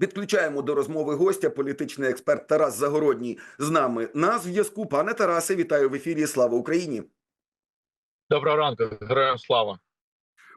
Підключаємо до розмови гостя, політичний експерт Тарас Загородній з нами на зв'язку. Пане Тарасе, вітаю в ефірі. Слава Україні! Доброго ранку, героям слава.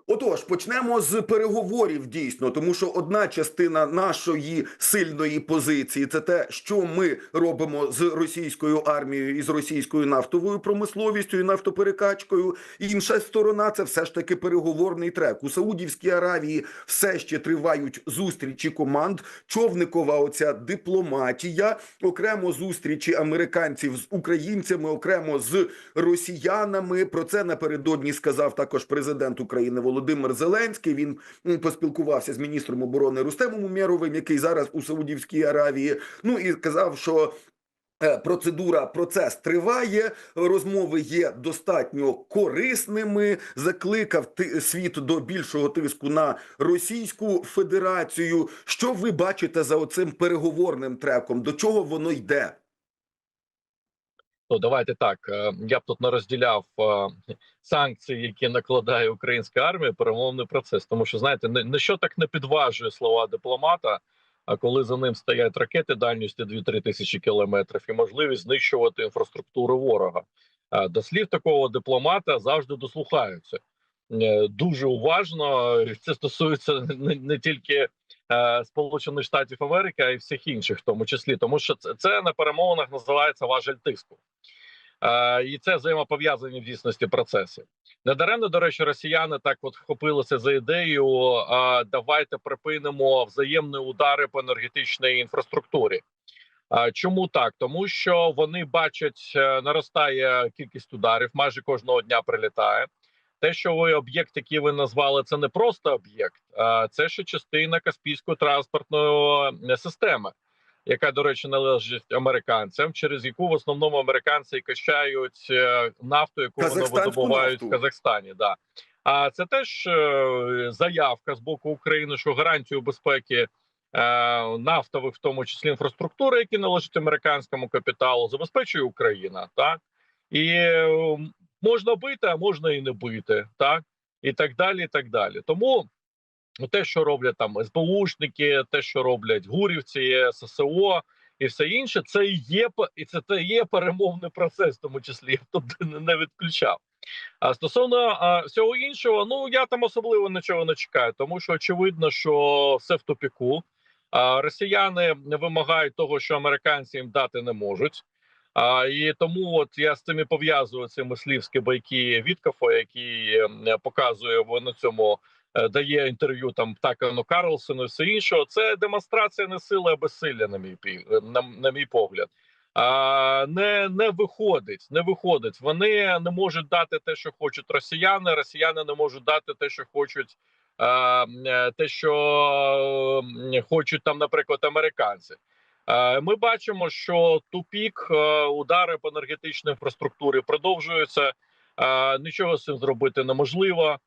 Отож, почнемо з переговорів дійсно, тому що одна частина нашої сильної позиції це те, що ми робимо з російською армією і з російською нафтовою промисловістю і нафтоперекачкою. Інша сторона це все ж таки переговорний трек. У Саудівській Аравії все ще тривають зустрічі команд. Човникова оця дипломатія, окремо зустрічі американців з українцями, окремо з росіянами. Про це напередодні сказав також президент України Володимир Зеленський. Він поспілкувався з міністром оборони Рустемом Умєровим, який зараз у Саудівській Аравії. Ну і сказав, що. е, Процедура, процес триває, розмови є достатньо корисними. Закликав світ до більшого тиску на Російську Федерацію. Що ви бачите за оцим переговорним треком? До чого воно йде? Ну давайте так. е, Я б тут не розділяв е, санкції, які накладає українська армія, перемовний процес. Тому що знаєте, не, що так не підважує слова дипломата. А коли за ним стоять ракети дальністю 2-3 тисячі кілометрів і можливість знищувати інфраструктуру ворога. Е, До слів такого дипломата завжди дослухаються дуже уважно. Це стосується не, тільки Сполучених Штатів Америки, й всіх інших, в тому числі, тому що це, це на перемовинах називається важель тиску. Е, і це взаємопов'язані в дійсності процеси. Недаремно, до речі, росіяни так от вхопилися за ідею: е, давайте припинимо взаємні удари по енергетичній інфраструктурі. А чому так? Тому що вони бачать, е, наростає кількість ударів, майже кожного дня прилітає. Те, що ви об'єкт, який ви назвали, це не просто об'єкт, а це ще частина Каспійської транспортної е, системи, яка, до речі, належить американцям, через яку в основному американці качають е, нафту, яку вони видобувають нафту. в Казахстані. Да. А це теж е, заявка з боку України, що гарантію безпеки нафтових, в тому числі інфраструктури, які належать американському капіталу, забезпечує Україна, так і е, можна бити, а можна і не бити, так і так далі. і так далі. Тому ну, те, що роблять там СБУшники, те, що роблять гурівці, ССО і все інше, це і є і це, це є перемовний процес, в тому числі я не- не відключав. А стосовно а, всього іншого, ну я там особливо нічого не чекаю, тому що очевидно, що все в тупіку. А, росіяни вимагають того, що американці їм дати не можуть. А, і тому от я з цим і пов'язую ці мислівські байки Віткафа, е, показує на цьому, е, дає інтерв'ю там Такану Карлсону і все іншого. Це демонстрація не сили, а безсилля, на мій пі- на, на мій погляд. А, не, не виходить, не виходить. Вони не можуть дати те, що хочуть росіяни. Росіяни не можуть дати те, що хочуть. е, е, Те, що е, хочуть там, наприклад, американці. Е, Ми бачимо, що тупік е, удари по енергетичній інфраструктурі продовжуються. Е, Нічого з цим зробити неможливо.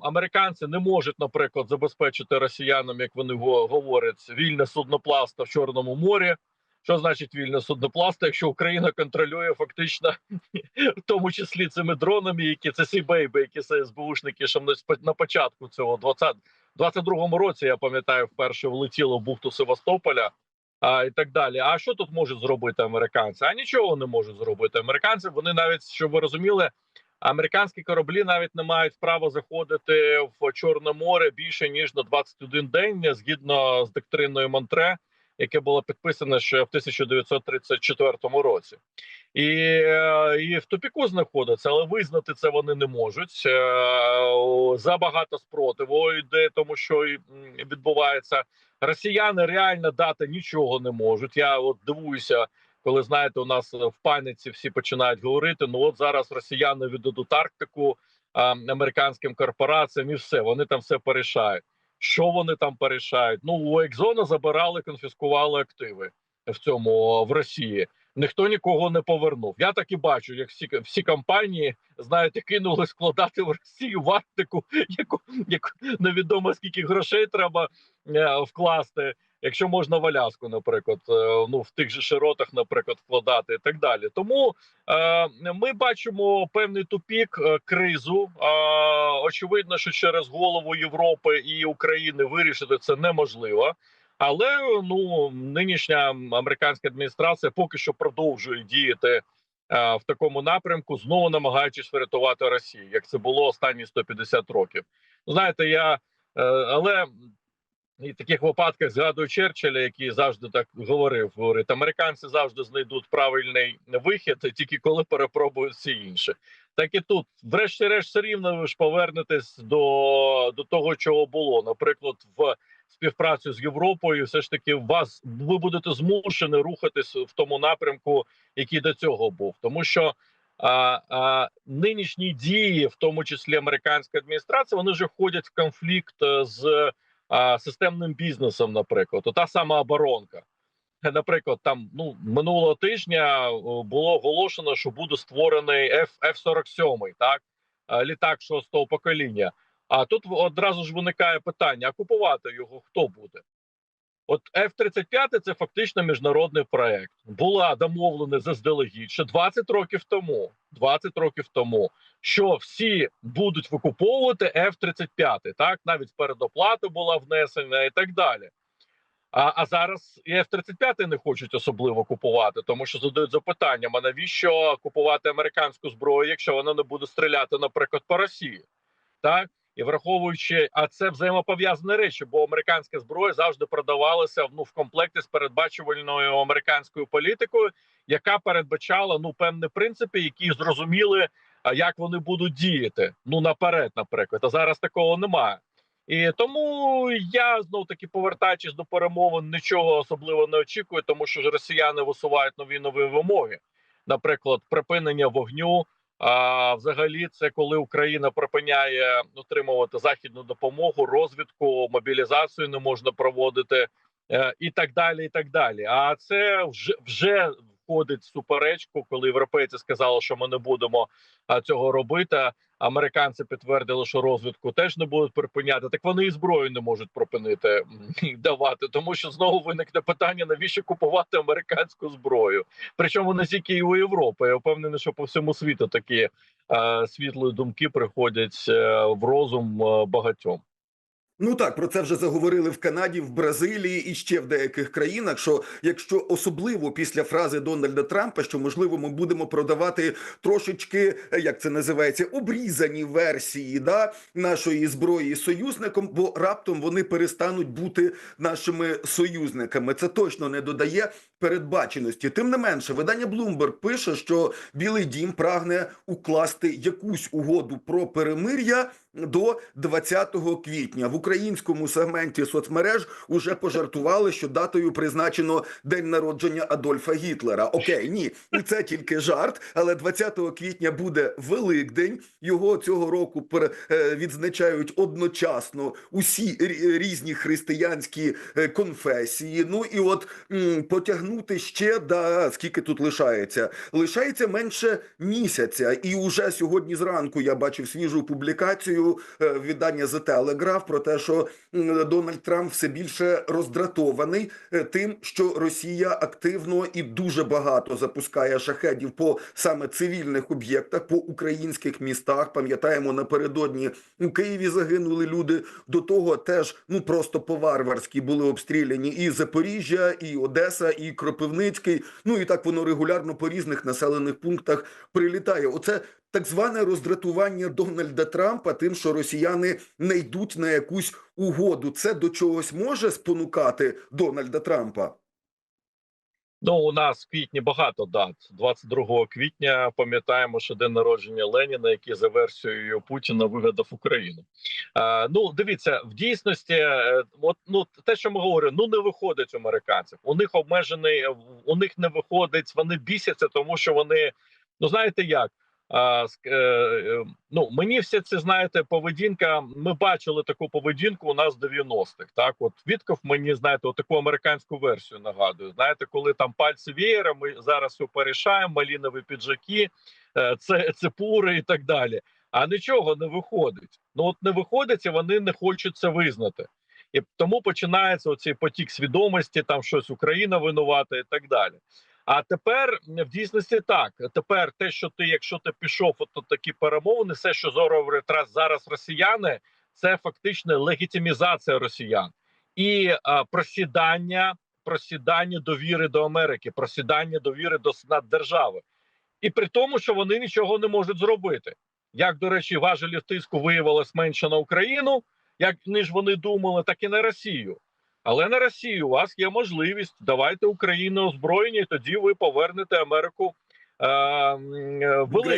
Американці не можуть, наприклад, забезпечити росіянам, як вони го- говорять, вільне судноплавство в Чорному морі. Що значить вільне судноплавство, якщо Україна контролює фактично, в тому числі цими дронами, які це Сібейби, які це СБУшники, що на початку цього 20, 22-му році, я пам'ятаю, вперше влетіло в бухту Севастополя а, і так далі. А що тут можуть зробити американці? А нічого не можуть зробити. Американці вони навіть щоб ви розуміли, американські кораблі навіть не мають права заходити в Чорне море більше ніж на 21 день, згідно з доктриною Монтре, яке було підписане ще в 1934 році. І, е, і в тупіку знаходяться, але визнати це вони не можуть. Е, Забагато спротиву йде, тому що відбувається. Росіяни реально дати нічого не можуть. Я от дивуюся, коли знаєте, у нас в паніці всі починають говорити. Ну от зараз росіяни віддадуть Арктику а, американським корпораціям, і все вони там все порішають. Що вони там порішають? Ну у Екзона забирали, конфіскували активи в цьому в Росії. Ніхто нікого не повернув. Я так і бачу, як всі всі компанії знаєте, кинули складати в Росію в Арктику, яку яку невідомо скільки грошей треба е, вкласти. Якщо можна в Аляску, наприклад, е, ну в тих же широтах, наприклад, вкладати і так далі. Тому е, ми бачимо певний тупік, е, кризу. Е, очевидно, що через голову Європи і України вирішити це неможливо. Але ну нинішня американська адміністрація поки що продовжує діяти е, в такому напрямку, знову намагаючись врятувати Росію, як це було останні 150 років. Знаєте, я е, але і в таких випадках згадую Черчилля, який завжди так говорив: говорить, американці завжди знайдуть правильний вихід, тільки коли перепробують всі інші. Так і тут, врешті-решт, все рівно ви ж повернетесь до, до того, чого було. Наприклад, в співпрацю з Європою, все ж таки, вас ви будете змушені рухатись в тому напрямку, який до цього був, тому що. А, а нинішні дії, в тому числі американська адміністрація, вони вже входять в конфлікт е, з а, системним бізнесом. Наприклад, От та сама оборонка. Наприклад, там ну минулого тижня було оголошено, що буде створений F, F-47, так літак шостого покоління. А тут одразу ж виникає питання: а купувати його хто буде? От F-35 – це фактично міжнародний проект. Була домовлена заздалегідь ще 20 років тому. 20 років тому, що всі будуть викуповувати F-35, так навіть передоплата була внесена і так далі. А, а зараз і F-35 не хочуть особливо купувати, тому що задають запитанням: а навіщо купувати американську зброю, якщо вона не буде стріляти, наприклад, по Росії, так і враховуючи, а це взаємопов'язані речі, бо американська зброя завжди продавалася ну в комплекті з передбачувальною американською політикою, яка передбачала ну певні принципи, які зрозуміли, як вони будуть діяти. Ну наперед, наприклад, а зараз такого немає. І тому я знов таки повертаючись до перемовин, нічого особливо не очікую, тому що ж росіяни висувають нові нові вимоги, наприклад, припинення вогню. А взагалі, це коли Україна припиняє отримувати західну допомогу, розвідку, мобілізацію не можна проводити е, і так далі. І так далі. А це вже вже входить в суперечку, коли європейці сказали, що ми не будемо цього робити. Американці підтвердили, що розвідку теж не будуть припиняти. Так вони і зброю не можуть припинити м, давати, тому що знову виникне питання: навіщо купувати американську зброю? Причому не тільки і у Європи. Я впевнений, що по всьому світу такі е, світлої думки приходять е, в розум е, багатьом. Ну так, про це вже заговорили в Канаді, в Бразилії і ще в деяких країнах. Що якщо особливо після фрази Дональда Трампа, що можливо ми будемо продавати трошечки, е, як це називається, обрізані версії да нашої зброї союзникам, бо раптом вони перестануть бути нашими союзниками. Це точно не додає передбаченості. Тим не менше, видання Bloomberg пише, що Білий Дім прагне укласти якусь угоду про перемир'я до 20 квітня. В українському сегменті соцмереж уже пожартували, що датою призначено день народження Адольфа Гітлера. Окей, ні, і це тільки жарт. Але 20 квітня буде Великдень. Його цього року е, відзначають одночасно усі різні християнські е, конфесії. Ну і от м, потягнути ще да скільки тут лишається? Лишається менше місяця, і уже сьогодні зранку я бачив свіжу публікацію е, видання The Telegraph про те, що Дональд Трамп все більше роздратований е, тим, що Росія активно і дуже багато запускає шахедів по саме цивільних об'єктах, по українських містах. Пам'ятаємо, напередодні у Києві загинули люди. До того теж ну просто по-варварськи були обстріляні і Запоріжжя, і Одеса, і Кропивницький. Ну і так воно регулярно по різних населених пунктах прилітає. Оце так зване роздратування Дональда Трампа, тим, що росіяни не йдуть на якусь угоду. Це до чогось може спонукати Дональда Трампа. Ну, у нас в квітні багато дат. 22 квітня пам'ятаємо, що день народження Леніна, який за версією Путіна вигадав Україну. Е, ну, дивіться, в дійсності, е, от ну те, що ми говоримо, ну не виходить у американців. У них обмежений, у них не виходить. Вони бісяться, тому що вони, ну знаєте як. Е, е, ну мені все це знаєте, поведінка. Ми бачили таку поведінку у нас в 90-х. Так, от Вітков мені знаєте, таку американську версію нагадує. Знаєте, коли там пальці веєра, ми зараз все порішаємо, малінові піджаки, це цепури і так далі. А нічого не виходить. Ну от не виходить, і вони не хочуть це визнати. І тому починається оцей потік свідомості, там щось Україна винувата і так далі. А тепер в дійсності так. Тепер те, що ти, якщо ти пішов от такі перемовини, все, що зараз зараз росіяни, це фактично легітимізація росіян. і а, просідання, просідання довіри до Америки, просідання довіри до наддержави. І при тому, що вони нічого не можуть зробити. Як, до речі, важелів тиску виявилось менше на Україну, як ніж вони думали, так і на Росію. Але на Росію у вас є можливість. Давайте Україну озброєння, і тоді ви повернете Америку е, е, великою.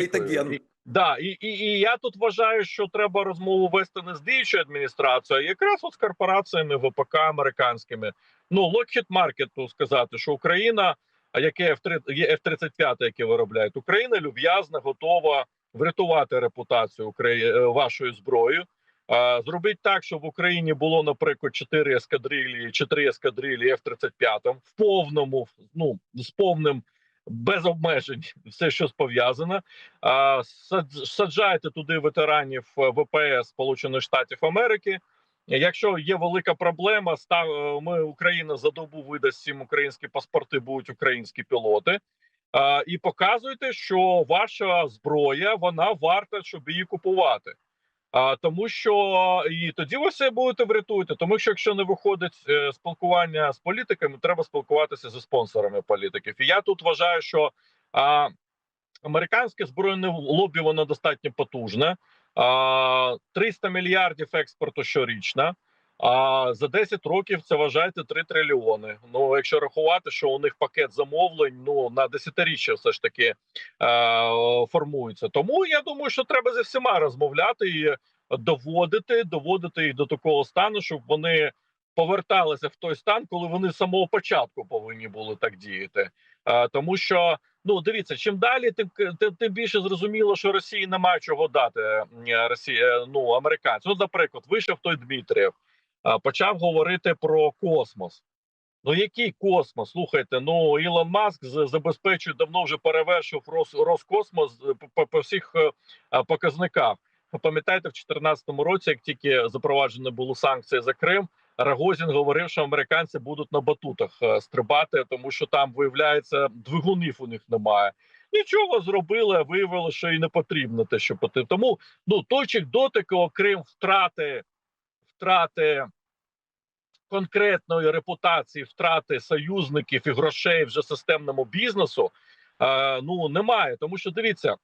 І- Да, і, і, і я тут вважаю, що треба розмову вести не з діючою адміністрацією, а якраз от з корпораціями ВПК американськими. Ну Lockheed Market, сказати, що Україна, а яке F-3, є F-35, яке виробляють, Україна люб'язна, готова врятувати репутацію е, вашою зброєю. А, Зробіть так, щоб в Україні було, наприклад, 4 ескадрилі, 4 ескадрилі F-35 в повному, ну з повним без обмежень, все, що пов'язане. А, Саджайте туди ветеранів е, ВПС Сполучених Штатів Америки. Якщо є велика проблема, став е, ми Україна за добу видасть всім українські паспорти, будуть українські пілоти. І показуйте, що ваша зброя вона варта, щоб її купувати. А тому, що і тоді ви все будете врятуєте. Тому що якщо не виходить е, спілкування з політиками, треба спілкуватися зі спонсорами політиків. І я тут вважаю, що а, американське збройне лобі воно достатньо потужне. А, 300 мільярдів експорту щорічно. А за 10 років це вважайте 3 трильйони. Ну якщо рахувати, що у них пакет замовлень ну на десятиріччя все ж таки е, формується. Тому я думаю, що треба зі всіма розмовляти і доводити, доводити їх до такого стану, щоб вони поверталися в той стан, коли вони з самого початку повинні були так діяти. Е, тому що ну дивіться, чим далі, тим тим, тим більше зрозуміло, що Росії немає чого дати Росії, е, ну американцям. Ну, наприклад, вийшов той Дмитрієв, почав говорити про космос. Ну який космос? Слухайте, ну Ілон Маск забезпечує давно вже перевершив Рос, Роскосмос е, по, всіх е, показниках. Пам'ятаєте, в 2014 році, як тільки запроваджені були санкції за Крим, Рагозін говорив, що американці будуть на батутах е, стрибати, тому що там виявляється двигунів у них немає. Нічого зробили, а виявилося, що і не потрібно те, що потрібно. Тому ну точок дотику, окрім втрати, втрати конкретної репутації, втрати союзників і грошей вже системному бізнесу. Е, ну немає, тому що дивіться,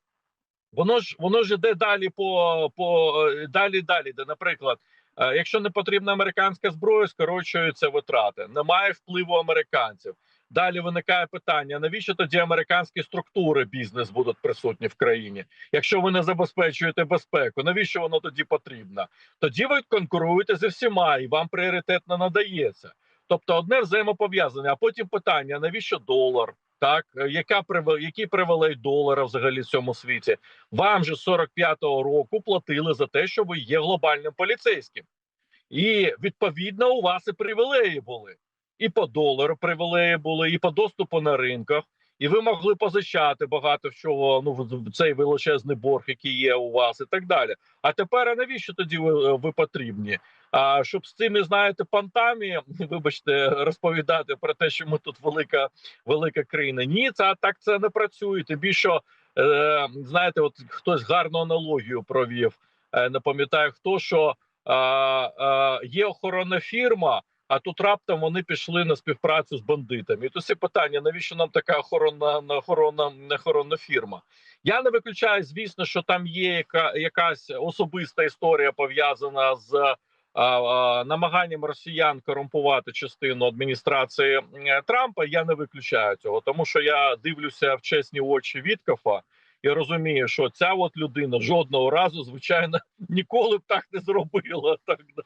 воно ж воно ж іде далі по по е, далі, далі. Де, наприклад, е, якщо не потрібна американська зброя, скорочуються витрати. Немає впливу американців. Далі виникає питання: навіщо тоді американські структури бізнес будуть присутні в країні? Якщо ви не забезпечуєте безпеку, навіщо воно тоді потрібно? Тоді ви конкуруєте зі всіма, і вам пріоритет не надається. Тобто, одне взаємопов'язане, а потім питання: навіщо долар? Так, Е, яка приве- який долара взагалі в цьому світі? Вам же 45-го року платили за те, що ви є глобальним поліцейським, і відповідно у вас і привілеї були. І по долару привілеї були, і по доступу на ринках. І ви могли позичати багато чого. Ну цей величезний борг, який є у вас, і так далі. А тепер а навіщо тоді ви, ви потрібні? А щоб з цими знаєте пантами, вибачте, розповідати про те, що ми тут велика велика країна. Ні, це так це не працює. Тим більше, е, знаєте, от хтось гарну аналогію провів. Е, не пам'ятаю хто що е, е, є охоронна фірма. А тут раптом вони пішли на співпрацю з бандитами. І то всі питання: навіщо нам така охоронна на охоронна, охоронна фірма? Я не виключаю, звісно, що там є яка якась особиста історія пов'язана з намаганням росіян корумпувати частину адміністрації Трампа. Я не виключаю цього, тому що я дивлюся в чесні очі Віткафа і розумію, що ця от людина жодного разу, звичайно, ніколи б так не зробила. Так да.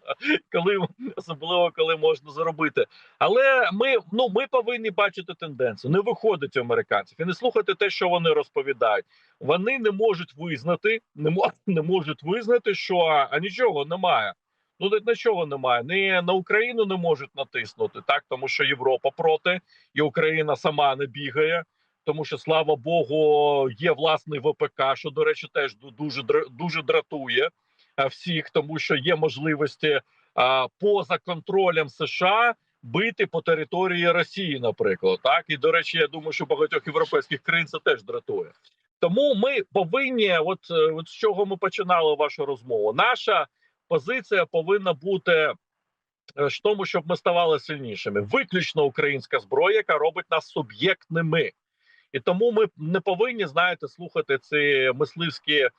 коли особливо коли можна зробити. Але ми ну ми повинні бачити тенденцію. Не виходить у американців і не слухати те, що вони розповідають. Вони не можуть визнати, не мо- не можуть визнати, що а нічого немає. Ну на чого немає. Ні на Україну не можуть натиснути так, тому що Європа проти, і Україна сама не бігає. Тому що слава Богу, є власний ВПК, що до речі, теж дуже дуже дратує всіх, тому що є можливості а, поза контролем США бити по території Росії, наприклад. Так і до речі, я думаю, що багатьох європейських країн це теж дратує. Тому ми повинні, от, е, от з чого ми починали вашу розмову. Наша позиція повинна бути е, ж тому, щоб ми ставали сильнішими. Виключно українська зброя, яка робить нас суб'єктними. І тому ми не повинні, знаєте, слухати ці мисливські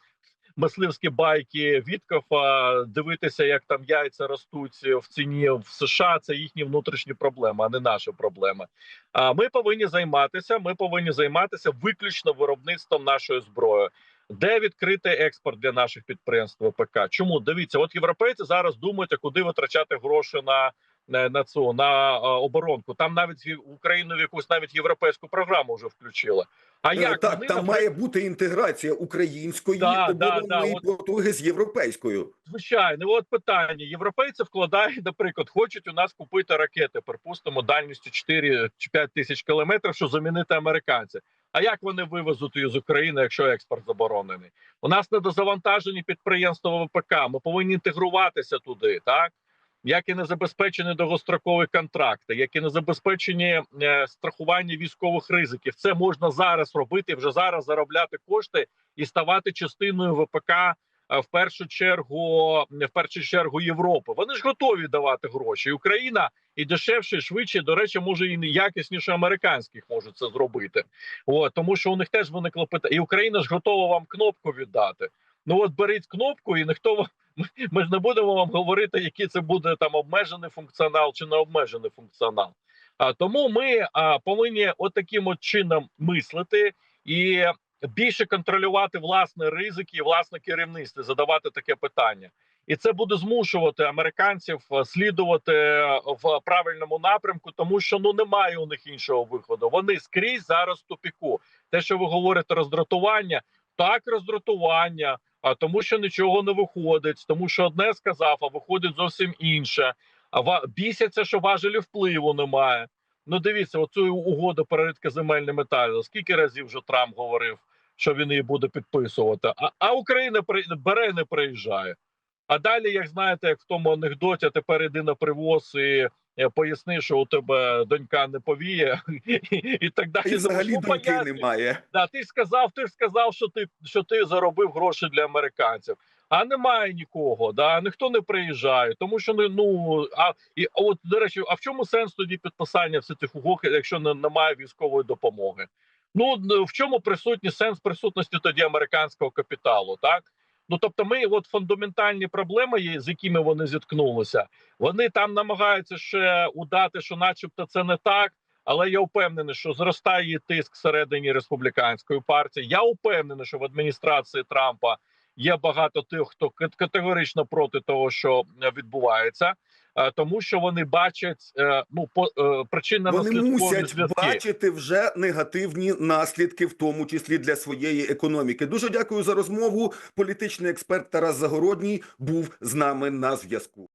мисливські байки Віткофа, дивитися, як там яйця ростуть в ціні в США. Це їхні внутрішні проблеми, а не наша проблема. А ми повинні займатися. Ми повинні займатися виключно виробництвом нашої зброї. Де відкрити експорт для наших підприємств ВПК? Чому дивіться? От європейці зараз думають, куди витрачати гроші на на, цю на оборонку. Там навіть Україну в якусь навіть європейську програму вже включили. А Е, як так, вони, там наприклад, має бути інтеграція української Да, да, оборонної да, от- потуги з європейською. Звичайно, от питання. Європейці вкладають, наприклад, хочуть у нас купити ракети, припустимо, дальністю 4 чи 5 тисяч кілометрів, щоб замінити американців. А як вони вивезуть її з України, якщо експорт заборонений? У нас недозавантажені підприємства ВПК. Ми повинні інтегруватися туди, так як і не забезпечені довгострокові контракти, як і не забезпечені е, страхування військових ризиків. Це можна зараз робити, вже зараз заробляти кошти і ставати частиною ВПК е, в першу чергу в першу чергу Європи. Вони ж готові давати гроші. Україна і дешевше, і швидше. До речі, може і якісніше американських може це зробити. От тому, що у них теж виникло питання. І Україна ж готова вам кнопку віддати. Ну от беріть кнопку, і ніхто ми- ж не будемо вам говорити, який це буде там обмежений функціонал чи не обмежений функціонал. А тому ми а, повинні от от чином мислити і більше контролювати власні ризики і власне керівництво, задавати таке питання. І це буде змушувати американців е, слідувати е, в правильному напрямку, тому що ну немає у них іншого виходу. Вони скрізь зараз в тупіку. Те, що ви говорите, роздратування, так роздратування, а тому, що нічого не виходить, тому що одне сказав, а виходить зовсім інше. А бісяться, що важелі впливу немає. Ну, дивіться, оцю угоду про рідкоземельні метали. Скільки разів вже Трамп говорив, що він її буде підписувати? А, а Україна при- бере не приїжджає. А далі, як знаєте, як в тому анекдоті, тепер іди на привоз і поясни, що у тебе донька не повіє, і так далі. І взагалі Ну, думки пояснюй. немає. Да, ти ж сказав, ти ж сказав, що ти що ти заробив гроші для американців. А немає нікого, да ніхто не приїжджає, тому що ну, ну а і от до речі, а в чому сенс тоді підписання всіх цих угод, якщо не, немає військової допомоги? Ну в чому присутній сенс присутності тоді американського капіталу? Так ну тобто, ми от фундаментальні проблеми, з якими вони зіткнулися, вони там намагаються ще удати, що, начебто, це не так. Але я впевнений, що зростає тиск всередині республіканської партії. Я впевнений, що в адміністрації Трампа є багато тих, хто категорично проти того, що відбувається, тому що вони бачать е, ну по е, причинно Вони мусять зв'язки. бачити вже негативні наслідки, в тому числі для своєї економіки. Дуже дякую за розмову. Політичний експерт Тарас Загородній був з нами на зв'язку.